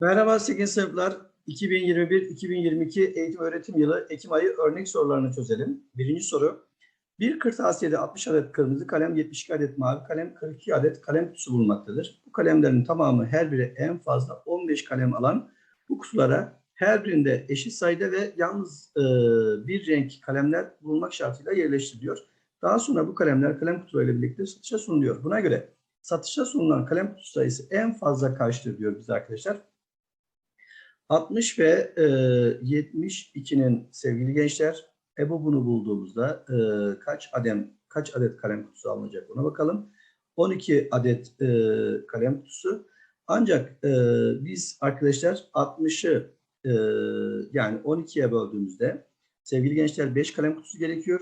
Merhaba 8. sınıflar. 2021-2022 eğitim öğretim yılı Ekim ayı örnek sorularını çözelim. Birinci soru. Bir kırtasiyede 60 adet kırmızı kalem, 72 adet mavi kalem, 42 adet kalem kutusu bulunmaktadır. Bu kalemlerin tamamı her biri en fazla 15 kalem alan bu kutulara her birinde eşit sayıda ve yalnız e, bir renk kalemler bulunmak şartıyla yerleştiriliyor. Daha sonra bu kalemler kalem kutularıyla birlikte satışa sunuluyor. Buna göre satışa sunulan kalem kutusu sayısı en fazla kaçtır diyor bize arkadaşlar. 60 ve e, 72'nin sevgili gençler Ebu bunu bulduğumuzda e, kaç adet kaç adet kalem kutusu alınacak ona bakalım. 12 adet e, kalem kutusu. Ancak e, biz arkadaşlar 60'ı e, yani 12'ye böldüğümüzde sevgili gençler 5 kalem kutusu gerekiyor.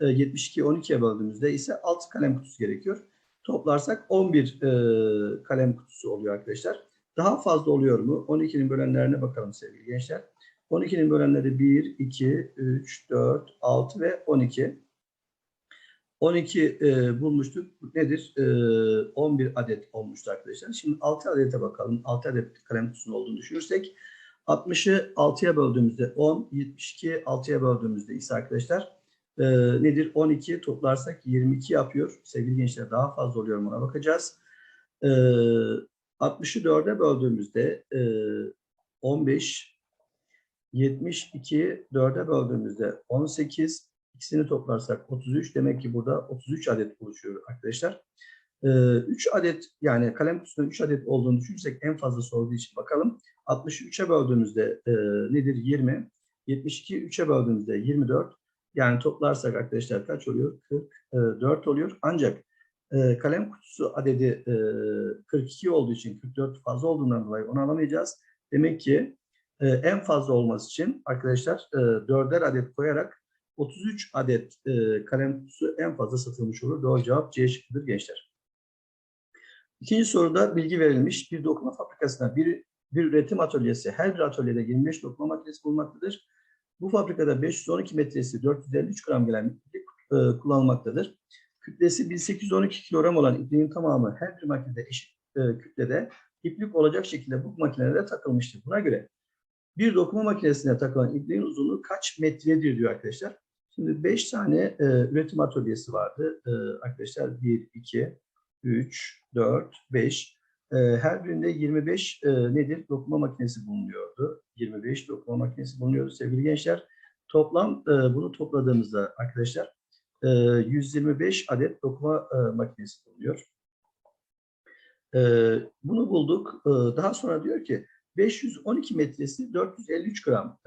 E, 72'yi 12'ye böldüğümüzde ise 6 kalem kutusu gerekiyor. Toplarsak 11 e, kalem kutusu oluyor arkadaşlar. Daha fazla oluyor mu? 12'nin bölenlerine bakalım sevgili gençler. 12'nin bölenleri 1, 2, 3, 4, 6 ve 12. 12 e, bulmuştuk. Nedir? E, 11 adet olmuştu arkadaşlar. Şimdi 6 adete bakalım. 6 adet kalem kutusunun olduğunu düşünürsek 60'ı 6'ya böldüğümüzde 10, 72 6'ya böldüğümüzde ise arkadaşlar e, nedir? 12 toplarsak 22 yapıyor. Sevgili gençler daha fazla oluyor mu ona bakacağız. E, 60'ı 4'e böldüğümüzde e, 15, 72 4'e böldüğümüzde 18, ikisini toplarsak 33. Demek ki burada 33 adet oluşuyor arkadaşlar. E, 3 adet yani kalem kutusunda 3 adet olduğunu düşünürsek en fazla sorduğu için bakalım. 60'ı 3'e böldüğümüzde e, nedir? 20. 72 3'e böldüğümüzde 24. Yani toplarsak arkadaşlar kaç oluyor? 44 oluyor. Ancak e, kalem kutusu adedi e, 42 olduğu için 44 fazla olduğundan dolayı onu alamayacağız. Demek ki e, en fazla olması için arkadaşlar e, 4'er adet koyarak 33 adet e, kalem kutusu en fazla satılmış olur. Doğru cevap C şıkkıdır gençler. İkinci soruda bilgi verilmiş. Bir dokuma fabrikasında bir, bir üretim atölyesi her bir atölyede 25 dokuma makinesi bulunmaktadır. Bu fabrikada 512 metresi 453 gram gelen e, kullanılmaktadır kütlesi 1812 kilogram olan ipliğin tamamı her bir makinede eşit e, kütlede iplik olacak şekilde bu makinelere takılmıştır. Buna göre bir dokuma makinesine takılan ipliğin uzunluğu kaç metredir diyor arkadaşlar. Şimdi 5 tane e, üretim atölyesi vardı. E, arkadaşlar 1, 2, 3, 4, 5. E, her birinde 25 e, nedir? Dokuma makinesi bulunuyordu. 25 dokuma makinesi bulunuyordu sevgili gençler. Toplam e, bunu topladığımızda arkadaşlar 125 e, adet dokuma e, makinesi bulunuyor. E, bunu bulduk. Daha sonra diyor ki 512 metresi 453 gram.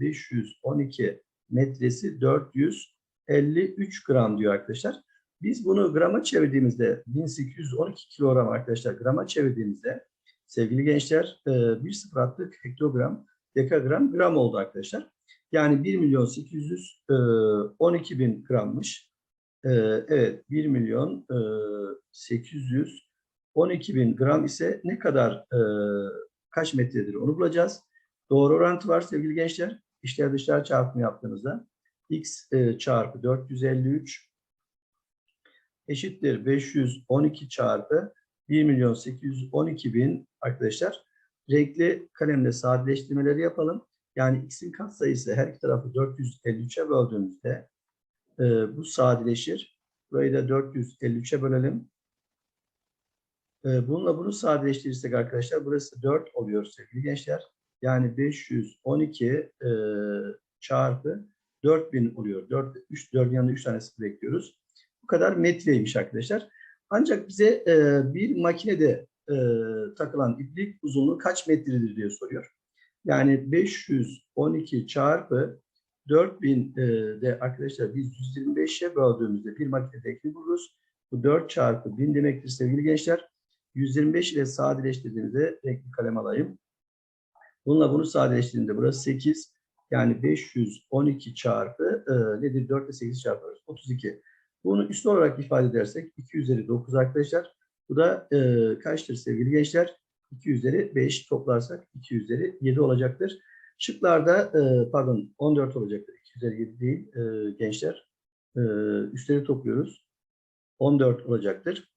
512 metresi 453 gram diyor arkadaşlar. Biz bunu grama çevirdiğimizde 1812 kilogram arkadaşlar grama çevirdiğimizde sevgili gençler 1.06'lık hektogram, dekagram, gram oldu arkadaşlar. Yani 1 milyon 812 e, bin grammış. E, evet 1 milyon 812 e, bin gram ise ne kadar kaç metredir onu bulacağız. Doğru orantı var sevgili gençler. İşler dışlar çarpımı yaptığınızda x çarpı 453 eşittir 512 çarpı 1 milyon 812 bin arkadaşlar. Renkli kalemle sadeleştirmeleri yapalım. Yani x'in katsayısı her iki tarafı 453'e böldüğümüzde e, bu sadeleşir. Burayı da 453'e bölelim. E, bununla bunu sadeleştirirsek arkadaşlar burası 4 oluyor sevgili gençler. Yani 512 e, çarpı 4000 oluyor. 4, 3, 4 yanında 3 tane sıfır ekliyoruz. Bu kadar metreymiş arkadaşlar. Ancak bize e, bir makinede e, takılan iplik uzunluğu kaç metredir diye soruyor. Yani 512 çarpı 4000 e, de arkadaşlar biz 125'e böldüğümüzde bir makinedekini buluruz. Bu 4 çarpı 1000 demektir sevgili gençler. 125 ile sadeleştirdiğimde renkli kalem alayım. Bununla bunu sadeleştirdiğimde burası 8. Yani 512 çarpı e, nedir? 4 ile 8 çarpıyoruz. 32. Bunu üstü olarak ifade edersek 2 üzeri 9 arkadaşlar. Bu da e, kaçtır sevgili gençler? 2 üzeri 5 toplarsak 2 üzeri 7 olacaktır. Şıklarda e, pardon 14 olacaktır. 2 üzeri 7 değil e, gençler. E, üstleri topluyoruz. 14 olacaktır.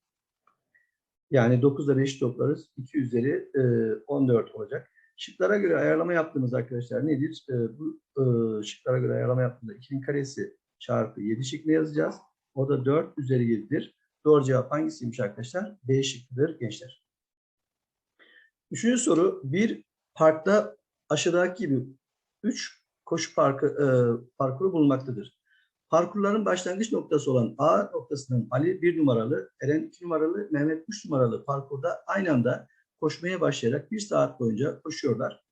Yani 9 ile 5 toplarız. 2 üzeri 14 olacak. Şıklara göre ayarlama yaptığımız arkadaşlar nedir? E, bu e, şıklara göre ayarlama yaptığımızda 2'nin karesi çarpı 7 şıkkını yazacağız. O da 4 üzeri 7'dir. Doğru cevap hangisiymiş arkadaşlar? B şıkkıdır gençler. Üçüncü soru. Bir parkta aşağıdaki gibi 3 koşu parkı, e, parkuru bulunmaktadır. Parkurların başlangıç noktası olan A noktasının Ali 1 numaralı, Eren 2 numaralı, Mehmet 3 numaralı parkurda aynı anda koşmaya başlayarak 1 saat boyunca koşuyorlar.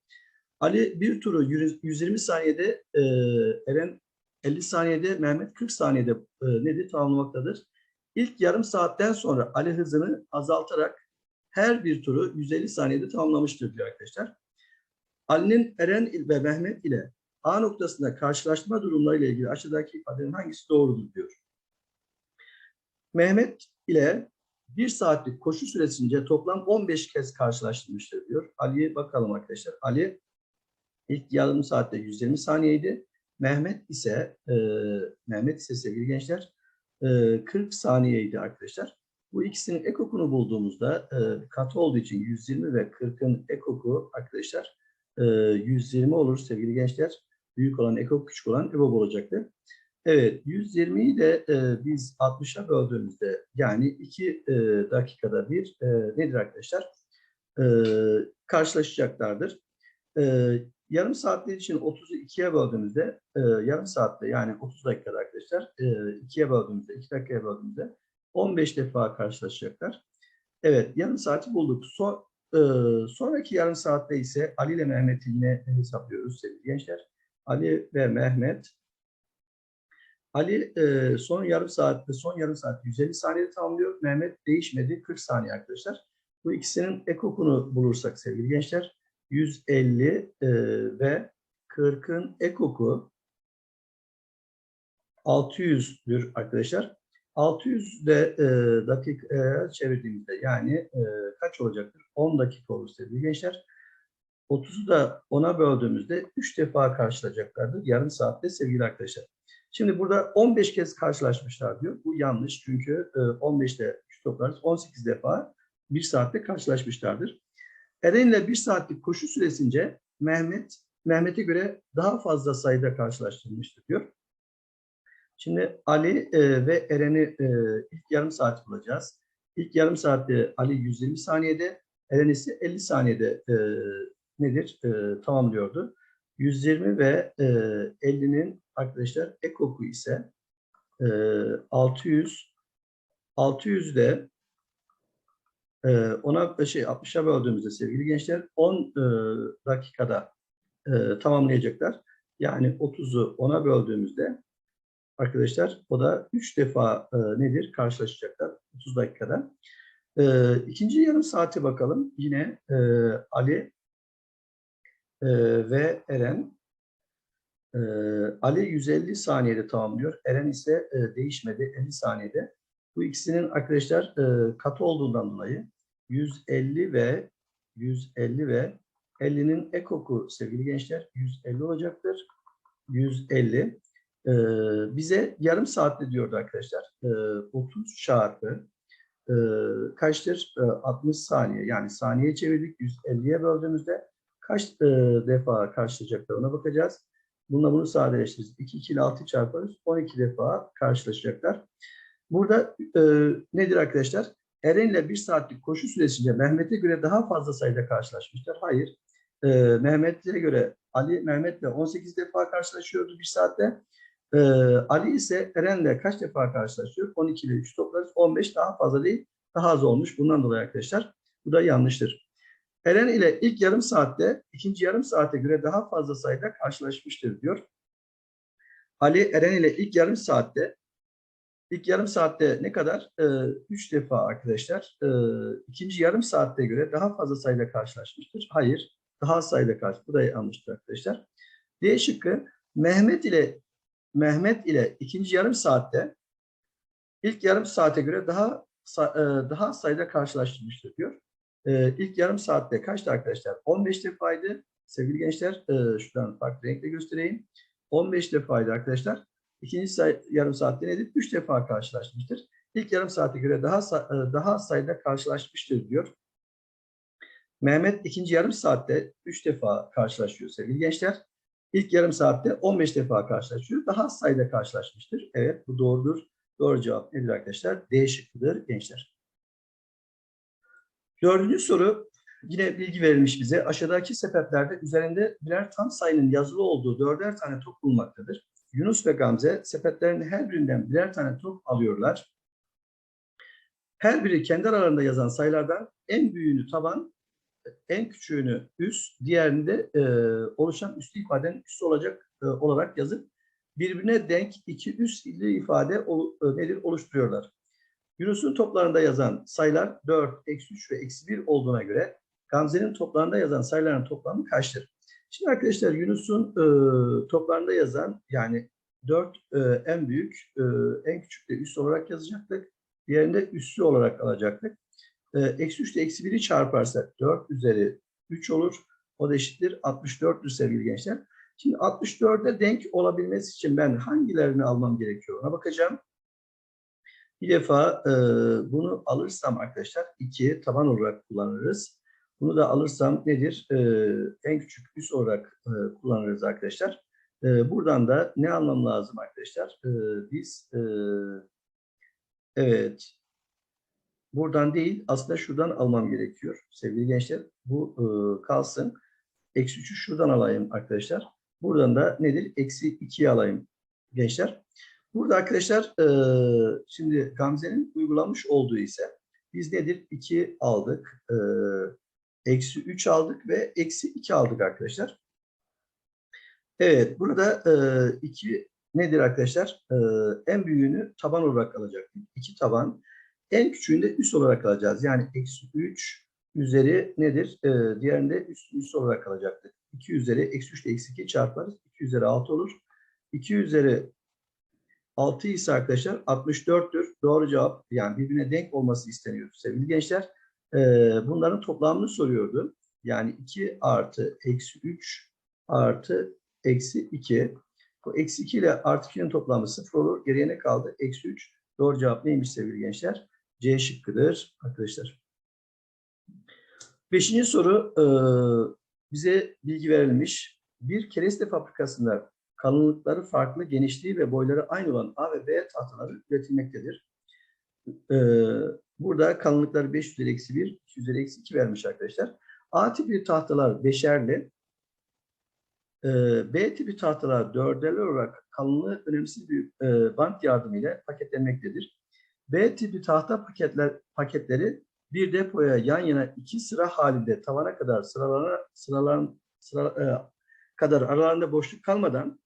Ali bir turu 120 saniyede, e, Eren 50 saniyede, Mehmet 40 saniyede e, nedir tamamlamaktadır. İlk yarım saatten sonra Ali hızını azaltarak her bir turu 150 saniyede tamamlamıştır diyor arkadaşlar. Ali'nin Eren ve Mehmet ile A noktasında karşılaştırma durumlarıyla ilgili aşağıdaki ifadelerin hangisi doğrudur diyor. Mehmet ile bir saatlik koşu süresince toplam 15 kez karşılaştırmıştır diyor. Ali'ye bakalım arkadaşlar. Ali ilk yarım saatte 120 saniyeydi. Mehmet ise e, Mehmet ise sevgili gençler e, 40 saniyeydi arkadaşlar. Bu ikisinin ekokunu bulduğumuzda e, katı olduğu için 120 ve 40'ın ekoku arkadaşlar e, 120 olur sevgili gençler. Büyük olan ekok küçük olan EBOB olacaktı. Evet 120'yi de e, biz 60'a böldüğümüzde yani 2 e, dakikada bir e, nedir arkadaşlar? E, karşılaşacaklardır. E, yarım saatler için 30'u 2'ye böldüğümüzde e, yarım saatte yani 30 dakikada arkadaşlar e, 2'ye böldüğümüzde 2 dakikaya böldüğümüzde 15 defa karşılaşacaklar. Evet yarım saati bulduk. Son, e, sonraki yarım saatte ise Ali ile Mehmet'i yine hesaplıyoruz sevgili gençler. Ali ve Mehmet Ali e, son yarım saatte son yarım saatte 150 saniyede tamamlıyor. Mehmet değişmedi 40 saniye arkadaşlar. Bu ikisinin ekokunu bulursak sevgili gençler 150 e, ve 40'ın ekoku 600'dür arkadaşlar. 600 de e, dakika çevirdiğimizde yani e, kaç olacaktır? 10 dakika olur sevgili gençler. 30'u da 10'a böldüğümüzde 3 defa karşılayacaklardır yarım saatte sevgili arkadaşlar. Şimdi burada 15 kez karşılaşmışlar diyor. Bu yanlış çünkü 15 ile 3 toplarız 18 defa 1 saatte karşılaşmışlardır. Eren ile 1 saatlik koşu süresince Mehmet Mehmet'e göre daha fazla sayıda karşılaştırmıştır diyor. Şimdi Ali e, ve Eren'i e, ilk yarım saat bulacağız. İlk yarım saatte Ali 120 saniyede, Eren ise 50 saniyede e, nedir? Tamamlıyordu. 120 ve e, 50'nin arkadaşlar ekoku ise e, 600 600 de e, ona şey 60'a böldüğümüzde sevgili gençler 10 e, dakikada tamamlayacaklar. Yani 30'u 10'a böldüğümüzde arkadaşlar o da 3 defa e, nedir? Karşılaşacaklar 30 dakikada. E, ikinci yarım saate bakalım. Yine e, Ali e, ve Eren e, Ali 150 saniyede tamamlıyor. Eren ise e, değişmedi 50 saniyede. Bu ikisinin arkadaşlar e, katı olduğundan dolayı 150 ve 150 ve 50'nin ekoku sevgili gençler 150 olacaktır. 150. E, bize yarım saatte diyordu arkadaşlar. E, 30 çarpı e, kaçtır? E, 60 saniye. Yani saniye çevirdik. 150'ye böldüğümüzde kaç e, defa karşılayacaklar ona bakacağız. Bununla bunu sadeleştiririz. 2, 2 ile 6 çarparız. 12 defa karşılaşacaklar. Burada e, nedir arkadaşlar? Eren ile bir saatlik koşu süresince Mehmet'e göre daha fazla sayıda karşılaşmışlar. Hayır. E, Mehmet'e göre Ali Mehmet'le 18 defa karşılaşıyordu bir saatte. E, Ali ise Eren'le kaç defa karşılaşıyor? 12 ile 3 toplarız. 15 daha fazla değil. Daha az olmuş. Bundan dolayı arkadaşlar bu da yanlıştır. Eren ile ilk yarım saatte ikinci yarım saate göre daha fazla sayıda karşılaşmıştır diyor. Ali Eren ile ilk yarım saatte ilk yarım saatte ne kadar? 3 ee, defa arkadaşlar. Ee, ikinci yarım saatte göre daha fazla sayıda karşılaşmıştır. Hayır. Daha sayıda karşı. Bu da yanlıştır arkadaşlar. D şıkkı Mehmet ile Mehmet ile ikinci yarım saatte ilk yarım saate göre daha e, daha sayıda karşılaştırmıştır diyor. Ee, ilk yarım saatte kaçtı arkadaşlar? 15 defaydı. Sevgili gençler, e, şuradan farklı renkle göstereyim. 15 defaydı arkadaşlar. İkinci say yarım saatte nedir? 3 defa karşılaşmıştır. İlk yarım saate göre daha e, daha sayıda karşılaşmıştır diyor. Mehmet ikinci yarım saatte 3 defa karşılaşıyor sevgili gençler. İlk yarım saatte 15 defa karşılaşıyor. Daha az sayıda karşılaşmıştır. Evet bu doğrudur. Doğru cevap nedir arkadaşlar? D şıkkıdır gençler. Dördüncü soru yine bilgi verilmiş bize. Aşağıdaki sepetlerde üzerinde birer tam sayının yazılı olduğu dörder tane top bulunmaktadır. Yunus ve Gamze sepetlerin her birinden birer tane top alıyorlar. Her biri kendi aralarında yazan sayılardan en büyüğünü taban, en küçüğünü üst, diğerini de e, oluşan üstü ifadenin üstü olacak e, olarak yazıp birbirine denk iki üstli ifade ol, e, nedir oluşturuyorlar. Yunus'un toplarında yazan sayılar 4, eksi 3 ve eksi 1 olduğuna göre Gamze'nin toplarında yazan sayıların toplamı kaçtır? Şimdi arkadaşlar Yunus'un e, toplarında yazan yani 4 e, en büyük, e, en küçük de üst olarak yazacaktık. Diğerinde üssü olarak alacaktık. E, eksi 3 ile eksi 1'i çarparsak 4 üzeri 3 olur. O da eşittir 64'tür sevgili gençler. Şimdi 64'e denk olabilmesi için ben hangilerini almam gerekiyor ona bakacağım. Bir defa e, bunu alırsam arkadaşlar 2 taban olarak kullanırız. Bunu da alırsam nedir? E, en küçük üs olarak e, kullanırız arkadaşlar. E, buradan da ne almam lazım arkadaşlar? E, biz e, evet buradan değil aslında şuradan almam gerekiyor sevgili gençler. Bu e, kalsın. Eksi 3'ü şuradan alayım arkadaşlar. Buradan da nedir? Eksi 2'yi alayım gençler. Burada arkadaşlar e, şimdi Gamze'nin uygulamış olduğu ise biz nedir? 2 aldık. E, eksi 3 aldık ve eksi 2 aldık arkadaşlar. Evet burada 2 e, nedir arkadaşlar? E, en büyüğünü taban olarak alacaktık. 2 taban. En küçüğünü de üst olarak alacağız. Yani eksi 3 üzeri nedir? E, diğerinde üst, üst olarak alacaktık. 2 üzeri eksi 3 ile eksi 2 çarparız. 2 üzeri 6 olur. 2 üzeri 6 ise arkadaşlar 64'tür. Doğru cevap yani birbirine denk olması isteniyor sevgili gençler. Ee, bunların toplamını soruyordu. Yani 2 artı eksi 3 artı eksi 2. Bu eksi 2 ile artı 2'nin toplamı 0 olur. Geriye ne kaldı? Eksi 3. Doğru cevap neymiş sevgili gençler? C şıkkıdır arkadaşlar. Beşinci soru e, bize bilgi verilmiş. Bir kereste fabrikasında kalınlıkları farklı, genişliği ve boyları aynı olan A ve B tahtaları üretilmektedir. Ee, burada kalınlıkları 5 üzeri eksi 1, 2 üzeri eksi 2 vermiş arkadaşlar. A tipi tahtalar beşerli, e, B tipi tahtalar dörderli olarak kalınlığı önemsiz bir e, bant yardımıyla paketlenmektedir. B tipi tahta paketler paketleri bir depoya yan yana iki sıra halinde tavana kadar sıralana, sıralan, sıra, e, kadar aralarında boşluk kalmadan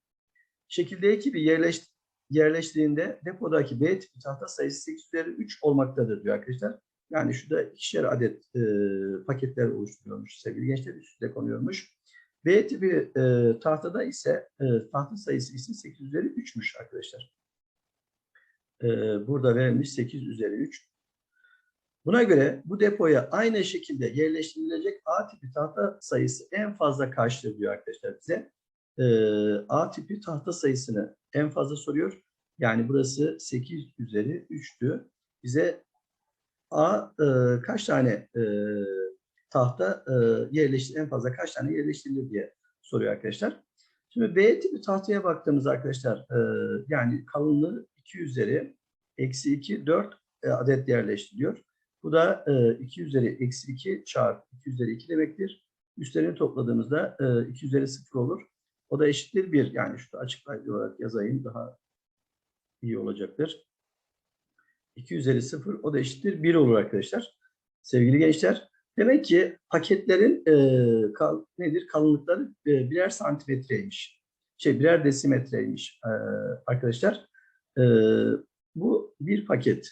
şekilde ekibi yerleş, yerleştiğinde depodaki B tipi tahta sayısı 8 üzeri 3 olmaktadır diyor arkadaşlar. Yani şurada ikişer adet e, paketler oluşturuyormuş sevgili gençler üstüne konuyormuş. B tipi e, tahtada ise e, tahta sayısı ise 8 üzeri 3'müş arkadaşlar. E, burada verilmiş 8 üzeri 3. Buna göre bu depoya aynı şekilde yerleştirilecek A tipi tahta sayısı en fazla kaçtır diyor arkadaşlar bize. E, A tipi tahta sayısını en fazla soruyor. Yani burası 8 üzeri 3'tü. Bize A e, kaç tane e, tahta e, yerleştir en fazla kaç tane yerleştirilir diye soruyor arkadaşlar. Şimdi B tipi tahtaya baktığımız arkadaşlar e, yani kalınlığı 2 üzeri eksi 2 4 e, adet yerleştiriliyor. Bu da e, 2 üzeri eksi 2 çarpı 2 üzeri 2 demektir. Üstlerini topladığımızda e, 2 üzeri 0 olur. O da eşittir 1. Yani şurada açıklayıcı olarak yazayım daha iyi olacaktır. 2 üzeri 0 o da eşittir 1 olur arkadaşlar. Sevgili gençler. Demek ki paketlerin e, kal, nedir kalınlıkları e, birer santimetreymiş. Şey birer desimetreymiş e, arkadaşlar. E, bu bir paket.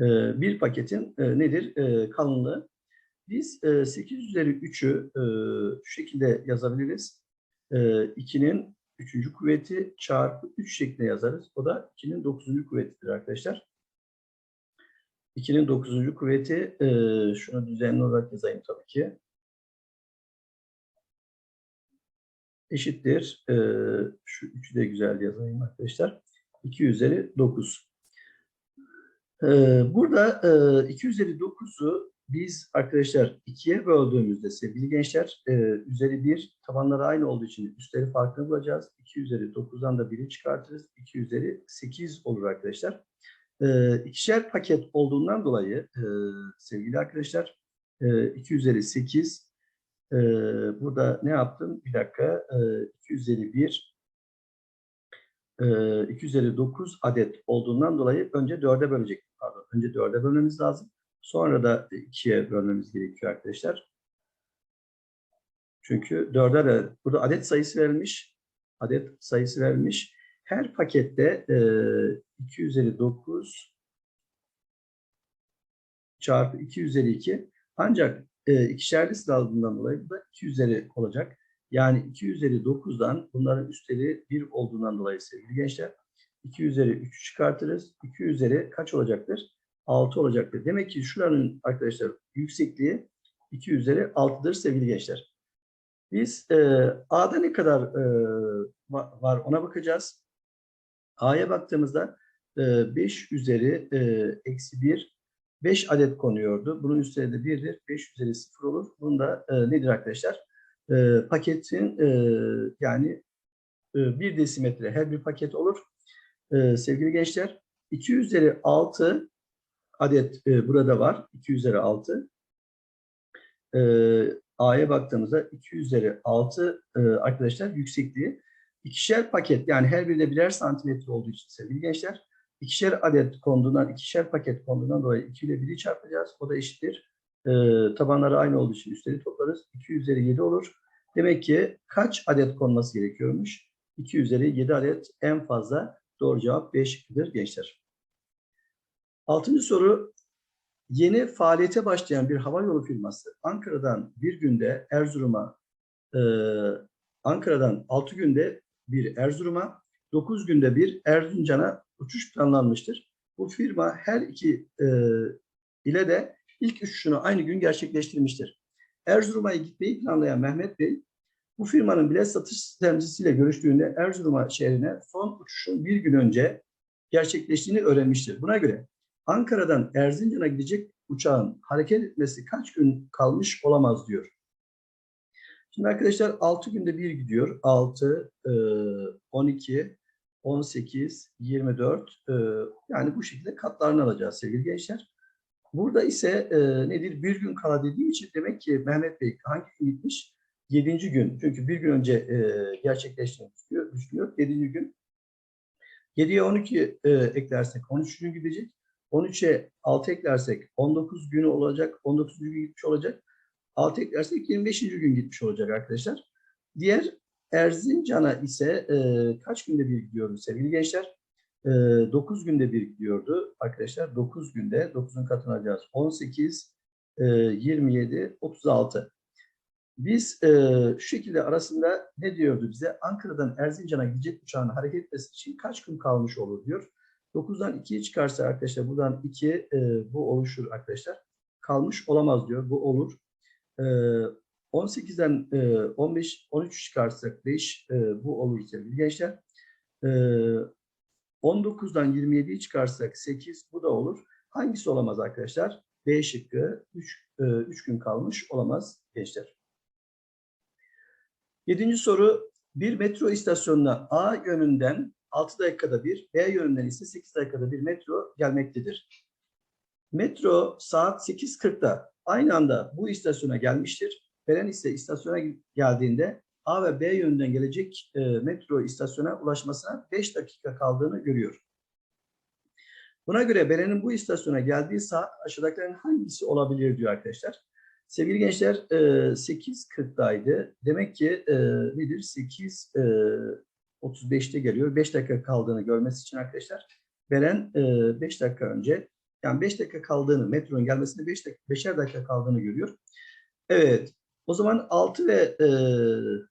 E, bir paketin e, nedir e, kalınlığı? Biz e, 8 üzeri 3'ü e, şu şekilde yazabiliriz. E, 2'nin 3. kuvveti çarpı 3 şeklinde yazarız. O da 2'nin 9. kuvvetidir arkadaşlar. 2'nin 9. kuvveti e, şunu düzenli olarak yazayım tabii ki. Eşittir. E, şu 3'ü de güzel yazayım arkadaşlar. 2 üzeri 9. E, burada e, 2 üzeri 9'u biz arkadaşlar ikiye böldüğümüzde sevgili gençler e, üzeri 1 tabanları aynı olduğu için üstleri farkını bulacağız. 2 üzeri 9'dan da 1'i çıkartırız. 2 üzeri 8 olur arkadaşlar. E, ikişer paket olduğundan dolayı e, sevgili arkadaşlar e, 2 üzeri 8 e, burada ne yaptım? Bir dakika. E, 2 üzeri 1 e, 2 üzeri 9 adet olduğundan dolayı önce 4'e bölecek. Pardon. Önce 4'e bölmemiz lazım. Sonra da 2'ye bölmemiz gerekiyor arkadaşlar. Çünkü 4'e de burada adet sayısı verilmiş. Adet sayısı verilmiş. Her pakette e, 2 üzeri 9 çarpı 2 üzeri 2 ancak e, ikişerli sıraladığından dolayı bu da 2 üzeri olacak. Yani 2 üzeri 9'dan bunların üstleri 1 olduğundan dolayı sevgili gençler 2 üzeri 3'ü çıkartırız. 2 üzeri kaç olacaktır? 6 olacaktır. Demek ki şuranın arkadaşlar yüksekliği 2 üzeri 6'dır sevgili gençler. Biz e, A'da ne kadar e, va- var ona bakacağız. A'ya baktığımızda e, 5 üzeri e, eksi 1 5 adet konuyordu. Bunun üstleri de 1'dir. 5 üzeri 0 olur. Bunun da e, nedir arkadaşlar? E, paketin e, yani e, 1 desimetre her bir paket olur. E, sevgili gençler 2 üzeri 6 adet e, burada var. 2 üzeri 6. E, A'ya baktığımızda 2 üzeri 6 e, arkadaşlar yüksekliği. İkişer paket yani her birinde birer santimetre olduğu için sevgili gençler ikişer adet konduğundan, ikişer paket konduğundan dolayı 2 ile 1'i çarpacağız. O da eşittir. E, tabanları aynı olduğu için üstleri toplarız. 2 üzeri 7 olur. Demek ki kaç adet konması gerekiyormuş? 2 üzeri 7 adet en fazla doğru cevap B gençler. Altıncı soru. Yeni faaliyete başlayan bir havayolu firması Ankara'dan bir günde Erzurum'a, e, Ankara'dan 6 günde bir Erzurum'a, 9 günde bir Erzincan'a uçuş planlanmıştır. Bu firma her iki e, ile de ilk uçuşunu aynı gün gerçekleştirmiştir. Erzurum'a gitmeyi planlayan Mehmet Bey, bu firmanın bilet satış sistemcisiyle görüştüğünde Erzurum şehrine son uçuşun bir gün önce gerçekleştiğini öğrenmiştir. Buna göre Ankara'dan Erzincan'a gidecek uçağın hareket etmesi kaç gün kalmış olamaz diyor. Şimdi arkadaşlar 6 günde bir gidiyor. 6, e, 12, 18, 24 e, yani bu şekilde katlarını alacağız sevgili gençler. Burada ise e, nedir? Bir gün kala dediği için demek ki Mehmet Bey hangi gün gitmiş? 7. gün. Çünkü bir gün önce e, gerçekleştiğini düşünüyor. 7. gün. 7'ye 12 e, eklersek 13 gün gidecek. 13'e 6 eklersek 19 günü olacak. 19. gün gitmiş olacak. 6 eklersek 25. gün gitmiş olacak arkadaşlar. Diğer Erzincan'a ise e, kaç günde bir gidiyoruz sevgili gençler? E, 9 günde bir gidiyordu arkadaşlar. 9 günde 9'un katını alacağız. 18, e, 27, 36. Biz e, şu şekilde arasında ne diyordu bize? Ankara'dan Erzincan'a gidecek uçağın hareket etmesi için kaç gün kalmış olur diyor. 9'dan 2'yi çıkarsa arkadaşlar buradan 2 e, bu oluşur arkadaşlar. Kalmış olamaz diyor. Bu olur. E, 18'den e, 15 13 çıkarsak 5 e, bu olur sevgili gençler. E, 19'dan 27'yi çıkarsak 8 bu da olur. Hangisi olamaz arkadaşlar? B şıkkı 3 e, 3 gün kalmış olamaz gençler. Yedinci soru bir metro istasyonuna A yönünden 6 dakikada bir, B yönünden ise 8 dakikada bir metro gelmektedir. Metro saat 8.40'da aynı anda bu istasyona gelmiştir. Beren ise istasyona geldiğinde A ve B yönünden gelecek e, metro istasyona ulaşmasına 5 dakika kaldığını görüyor. Buna göre Beren'in bu istasyona geldiği saat aşağıdakilerin hangisi olabilir diyor arkadaşlar. Sevgili gençler e, 8.40'daydı. Demek ki e, nedir? 8 e, 35'te geliyor. 5 dakika kaldığını görmesi için arkadaşlar Beren e, 5 dakika önce yani 5 dakika kaldığını, metronun gelmesinde 5 dakika, 5'er dakika kaldığını görüyor. Evet. O zaman 6 ve e,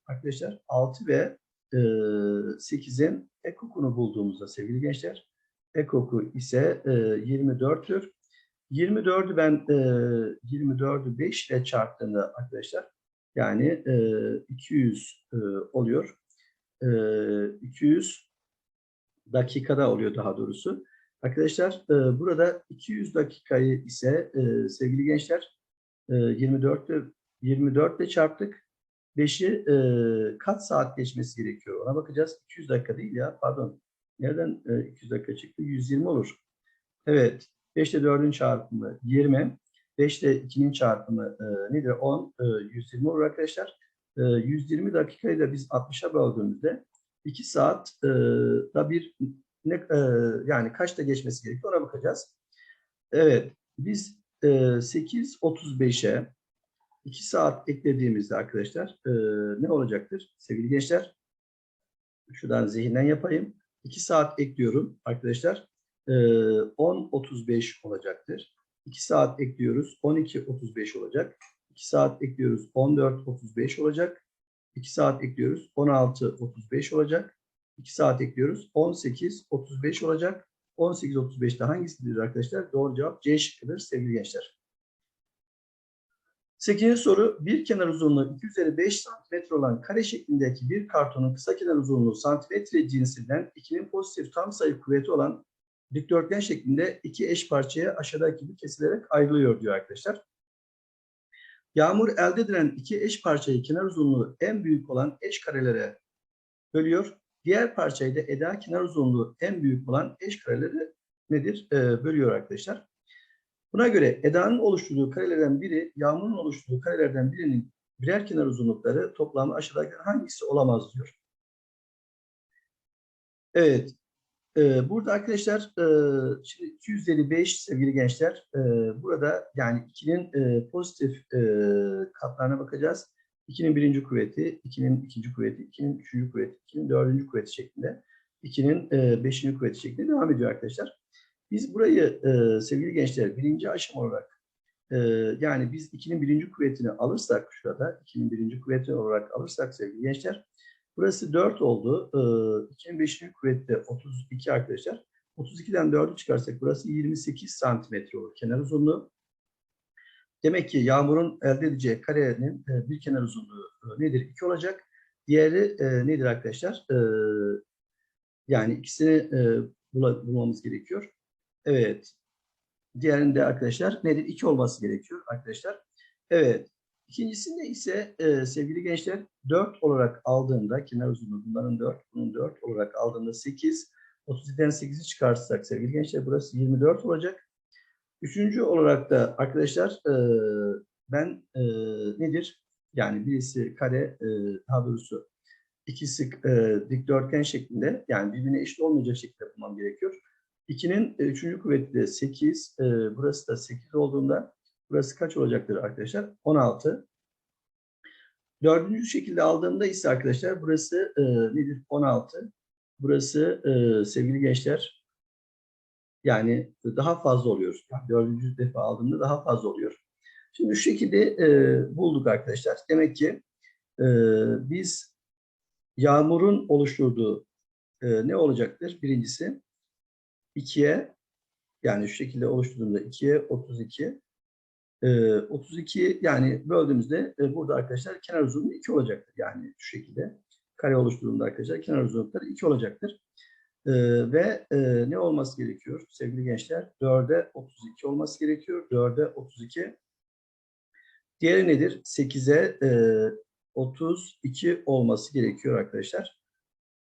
arkadaşlar 6 ve e, 8'in ekokunu bulduğumuzda sevgili gençler ekoku ise e, 24'tür. 24'ü ben e, 24'ü 5 ile çarptığımda arkadaşlar yani e, 200 e, oluyor. E, 200 dakikada oluyor daha doğrusu. Arkadaşlar e, burada 200 dakikayı ise e, sevgili gençler E, 24'te 24 ile çarptık. 5'i e, kaç saat geçmesi gerekiyor? Ona bakacağız. 200 dakika değil ya. Pardon. Nereden e, 200 dakika çıktı? 120 olur. Evet. 5 ile 4'ün çarpımı 20. 5 ile 2'nin çarpımı e, nedir? 10. E, 120 olur arkadaşlar. E, 120 dakikayı da biz 60'a böldüğümüzde 2 saat e, da bir ne, e, yani kaçta geçmesi gerekiyor ona bakacağız. Evet. Biz e, 8.35'e 2 saat eklediğimizde arkadaşlar e, ne olacaktır sevgili gençler? Şuradan zihinden yapayım. 2 saat ekliyorum arkadaşlar. E, 10.35 olacaktır. 2 saat ekliyoruz. 12.35 olacak. 2 saat ekliyoruz. 14.35 olacak. 2 saat ekliyoruz. 16.35 olacak. 2 saat ekliyoruz. 18.35 olacak. 18.35'te hangisidir arkadaşlar? Doğru cevap C şıkkıdır sevgili gençler. 8. soru. Bir kenar uzunluğu 2 üzeri 5 cm olan kare şeklindeki bir kartonun kısa kenar uzunluğu santimetre cinsinden 2'nin pozitif tam sayı kuvveti olan dikdörtgen şeklinde iki eş parçaya aşağıdaki gibi kesilerek ayrılıyor diyor arkadaşlar. Yağmur elde edilen iki eş parçayı kenar uzunluğu en büyük olan eş karelere bölüyor. Diğer parçayı da eda kenar uzunluğu en büyük olan eş karelere nedir? Ee, bölüyor arkadaşlar. Buna göre Eda'nın oluşturduğu karelerden biri, Yağmur'un oluşturduğu karelerden birinin birer kenar uzunlukları toplamı aşağıdaki hangisi olamaz diyor. Evet. Ee, burada arkadaşlar e, şimdi 255 sevgili gençler e, burada yani 2'nin e, pozitif e, katlarına bakacağız. 2'nin birinci kuvveti, 2'nin ikinci kuvveti, 2'nin üçüncü kuvveti, 2'nin dördüncü kuvveti şeklinde, 2'nin e, beşinci kuvveti şeklinde devam ediyor arkadaşlar. Biz burayı e, sevgili gençler birinci aşama olarak e, yani biz 2'nin birinci kuvvetini alırsak şurada 2'nin birinci kuvveti olarak alırsak sevgili gençler burası 4 oldu. E, 2'nin beşinci kuvveti 32 arkadaşlar. 32'den 4'ü çıkarsak burası 28 santimetre olur kenar uzunluğu. Demek ki yağmurun elde edeceği karenin e, bir kenar uzunluğu e, nedir? 2 olacak. Diğeri e, nedir arkadaşlar? E, yani ikisini e, bulmamız gerekiyor. Evet. Diğerinde arkadaşlar nedir? 2 olması gerekiyor arkadaşlar. Evet. İkincisinde ise e, sevgili gençler 4 olarak aldığında kenar uzunluğu bunların 4, bunun 4 olarak aldığında 8. 32'den 8'i çıkartırsak sevgili gençler burası 24 olacak. Üçüncü olarak da arkadaşlar e, ben e, nedir? Yani birisi kare e, daha doğrusu ikisi e, dikdörtgen şeklinde yani birbirine eşit olmayacak şekilde bulmam gerekiyor. 2'nin 3. kuvveti de 8. E, burası da 8 olduğunda burası kaç olacaktır arkadaşlar? 16. Dördüncü şekilde aldığımda ise arkadaşlar burası e, nedir? 16. Burası e, sevgili gençler yani daha fazla oluyor. Yani dördüncü defa aldığımda daha fazla oluyor. Şimdi şu şekilde e, bulduk arkadaşlar. Demek ki e, biz yağmurun oluşturduğu e, ne olacaktır? Birincisi 2'ye yani şu şekilde oluşturduğumda 2'ye 32 e, 32 yani böldüğümüzde e, burada arkadaşlar kenar uzunluğu 2 olacaktır. Yani şu şekilde kare oluşturduğumda arkadaşlar kenar uzunlukları 2 olacaktır. E, ve e, ne olması gerekiyor sevgili gençler? 4'e 32 olması gerekiyor. 4'e 32. Diğeri nedir? 8'e e, 32 olması gerekiyor arkadaşlar.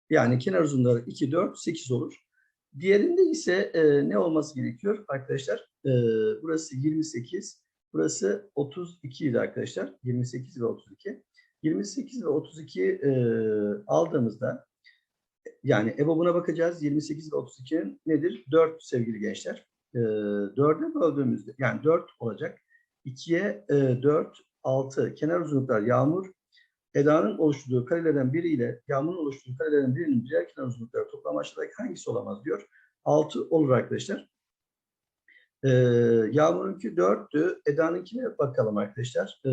Yani kenar uzunluğu 2, 4, 8 olur. Diğerinde ise e, ne olması gerekiyor arkadaşlar? E, burası 28, burası 32 idi arkadaşlar. 28 ve 32. 28 ve 32 e, aldığımızda yani EBOB'una bakacağız. 28 ve 32'nin nedir? 4 sevgili gençler. E, 4'e böldüğümüzde yani 4 olacak. 2'ye e, 4, 6 kenar uzunluklar yağmur. Eda'nın oluşturduğu karelerden biriyle Yağmur'un oluşturduğu karelerden birinin birer kenar uzunlukları toplam aşağıdaki hangisi olamaz diyor. 6 olur arkadaşlar. Ee, Yağmur'unki 4'tü. Eda'nınkine bakalım arkadaşlar. Ee,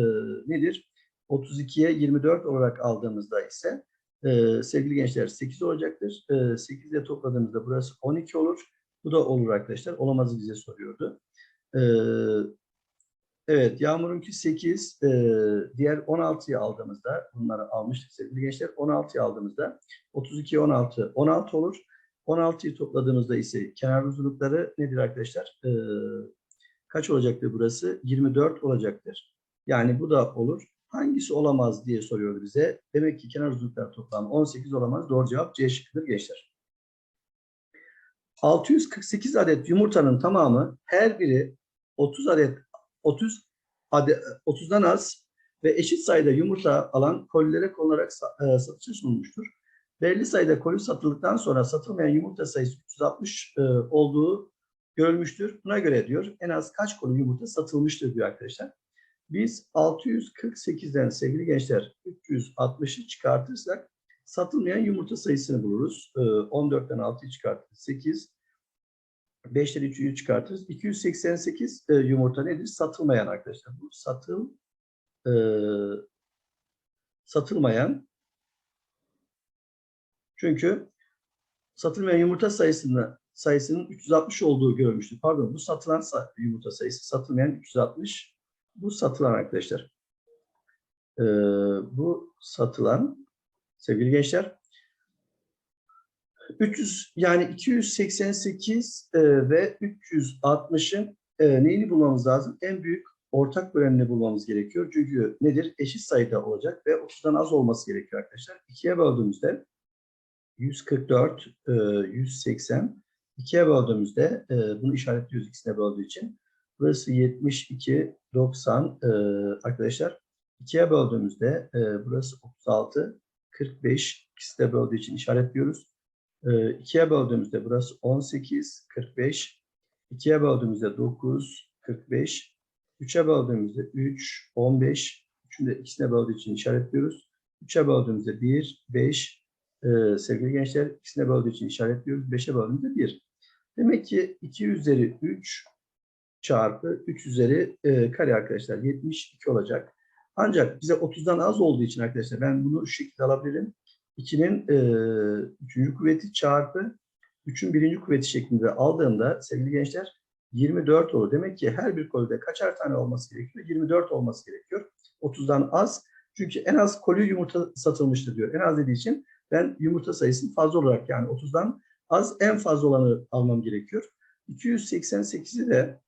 nedir? 32'ye 24 olarak aldığımızda ise e, sevgili gençler 8 olacaktır. E, 8 ile topladığımızda burası 12 olur. Bu da olur arkadaşlar. Olamazı bize soruyordu. E, evet Yağmur'unki 8. E, diğer 16'yı aldığımızda bunları almıştık sevgili gençler. 16'yı aldığımızda 32, 16, 16 olur. 16'yı topladığımızda ise kenar uzunlukları nedir arkadaşlar? E, kaç olacaktır burası? 24 olacaktır. Yani bu da olur. Hangisi olamaz diye soruyor bize. Demek ki kenar uzunluklar toplamı 18 olamaz. Doğru cevap C şıkkıdır gençler. 648 adet yumurtanın tamamı her biri 30 adet 30 adet 30'dan az ve eşit sayıda yumurta alan kolilere konularak e, satışa sunulmuştur. Belli sayıda koli satıldıktan sonra satılmayan yumurta sayısı 360 e, olduğu görülmüştür. Buna göre diyor en az kaç koli yumurta satılmıştır diyor arkadaşlar. Biz 648'den sevgili gençler 360'ı çıkartırsak satılmayan yumurta sayısını buluruz. Ee, 14'ten 6'yı çıkartırız. 8. 5'ten 3'ü çıkartırız. 288 e, yumurta nedir? Satılmayan arkadaşlar. Bu satıl e, satılmayan çünkü satılmayan yumurta sayısını sayısının 360 olduğu görülmüştür. Pardon bu satılan sa- yumurta sayısı satılmayan 360 bu satılan arkadaşlar. Ee, bu satılan sevgili gençler 300 yani 288 e, ve 360'ın e, neyini bulmamız lazım? En büyük ortak bölenini bulmamız gerekiyor. Çünkü nedir? Eşit sayıda olacak ve 30'dan az olması gerekiyor arkadaşlar. 2'ye böldüğümüzde 144, e, 180. 2'ye böldüğümüzde e, bunu işaretliyoruz ikisine böldüğü için. Burası 72, 90 e, arkadaşlar. 2'ye böldüğümüzde burası 36, 45. İkisi de böldüğü için işaretliyoruz. E, 2'ye böldüğümüzde burası 18, 45. 2'ye böldüğümüzde 9, 45. 3'e böldüğümüzde 3, 15. Üçünü de ikisine böldüğü için işaretliyoruz. 3'e böldüğümüzde 1, 5. Ee, sevgili gençler ikisine böldüğü için işaretliyoruz. 5'e böldüğümüzde 1. Demek ki 2 üzeri 3 çarpı 3 üzeri e, kare arkadaşlar 72 olacak. Ancak bize 30'dan az olduğu için arkadaşlar ben bunu şu şekilde alabilirim. 2'nin e, 3. kuvveti çarpı 3'ün 1. kuvveti şeklinde aldığımda sevgili gençler 24 olur. Demek ki her bir kolide kaçar tane olması gerekiyor? 24 olması gerekiyor. 30'dan az. Çünkü en az koli yumurta satılmıştır diyor. En az dediği için ben yumurta sayısını fazla olarak yani 30'dan az en fazla olanı almam gerekiyor. 288'i de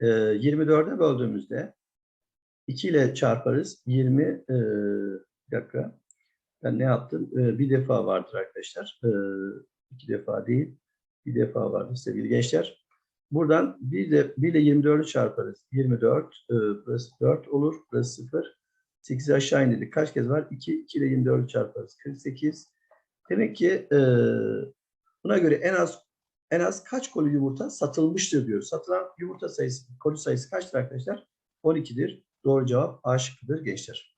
e, 24'e böldüğümüzde 2 ile çarparız. 20 e, bir dakika. Ben ne yaptım? E, bir defa vardır arkadaşlar. E, iki defa değil. Bir defa vardır sevgili gençler. Buradan 1 ile, 1 ile 24'ü çarparız. 24. E, burası 4 olur. Burası 0. 8'i aşağı indirdik. Kaç kez var? 2, 2 ile 24'ü çarparız. 48. Demek ki e, buna göre en az en az kaç koli yumurta satılmıştır diyor. Satılan yumurta sayısı, koli sayısı kaçtır arkadaşlar? 12'dir. Doğru cevap A şıkkıdır gençler.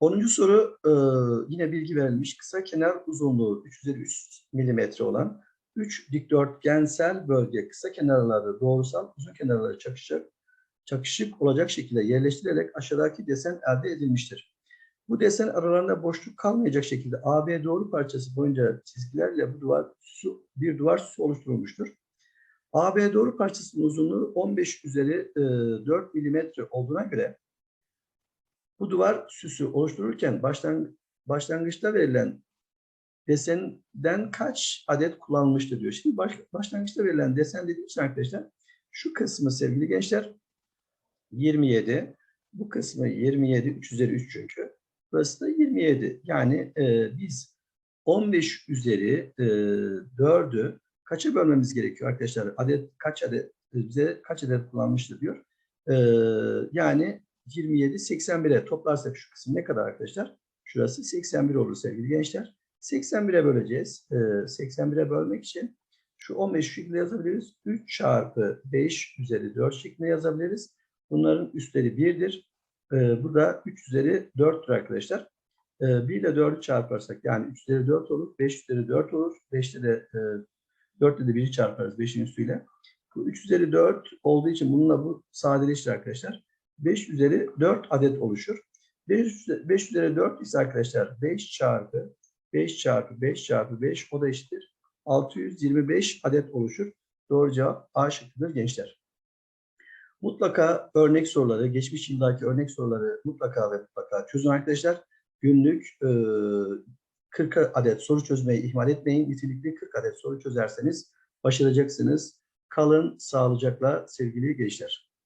10. soru e, yine bilgi verilmiş. Kısa kenar uzunluğu 3 üzeri 3 milimetre olan 3 dikdörtgensel bölge kısa kenarları doğrusal uzun kenarları çakışacak çakışık olacak şekilde yerleştirilerek aşağıdaki desen elde edilmiştir. Bu desen aralarında boşluk kalmayacak şekilde AB doğru parçası boyunca çizgilerle bu duvar su, bir duvar süsü oluşturulmuştur. AB doğru parçasının uzunluğu 15 üzeri e, 4 milimetre olduğuna göre bu duvar süsü oluştururken başlang başlangıçta verilen desenden kaç adet kullanılmıştır diyor. Şimdi baş, başlangıçta verilen desen dediğim için arkadaşlar şu kısmı sevgili gençler 27. Bu kısmı 27, 3 üzeri 3 çünkü. Burası da 27. Yani e, biz 15 üzeri e, 4'ü kaça bölmemiz gerekiyor arkadaşlar? Adet kaç adet bize kaç adet kullanmıştır diyor. E, yani 27, 81'e toplarsak şu kısım ne kadar arkadaşlar? Şurası 81 olur sevgili gençler. 81'e böleceğiz. E, 81'e bölmek için şu 15 şeklinde yazabiliriz. 3 çarpı 5 üzeri 4 şeklinde yazabiliriz. Bunların üstleri 1'dir. Ee, bu da 3 üzeri 4'tür arkadaşlar. Ee, 1 ile 4'ü çarparsak yani 3 üzeri 4 olur. 5 üzeri 4 olur. 5'te de e, 4'te de 1'i çarparız 5'in üstüyle. Bu 3 üzeri 4 olduğu için bununla bu sadeleşir arkadaşlar. 5 üzeri 4 adet oluşur. 5, 5 üzeri 4 ise arkadaşlar 5 çarpı 5 çarpı 5 çarpı 5 o da eşittir. 625 adet oluşur. Doğru cevap A şıkkıdır gençler. Mutlaka örnek soruları, geçmiş yıldaki örnek soruları mutlaka ve mutlaka çözün arkadaşlar. Günlük e, 40 adet soru çözmeyi ihmal etmeyin. Nitelikli 40 adet soru çözerseniz başaracaksınız. Kalın sağlıcakla sevgili gençler.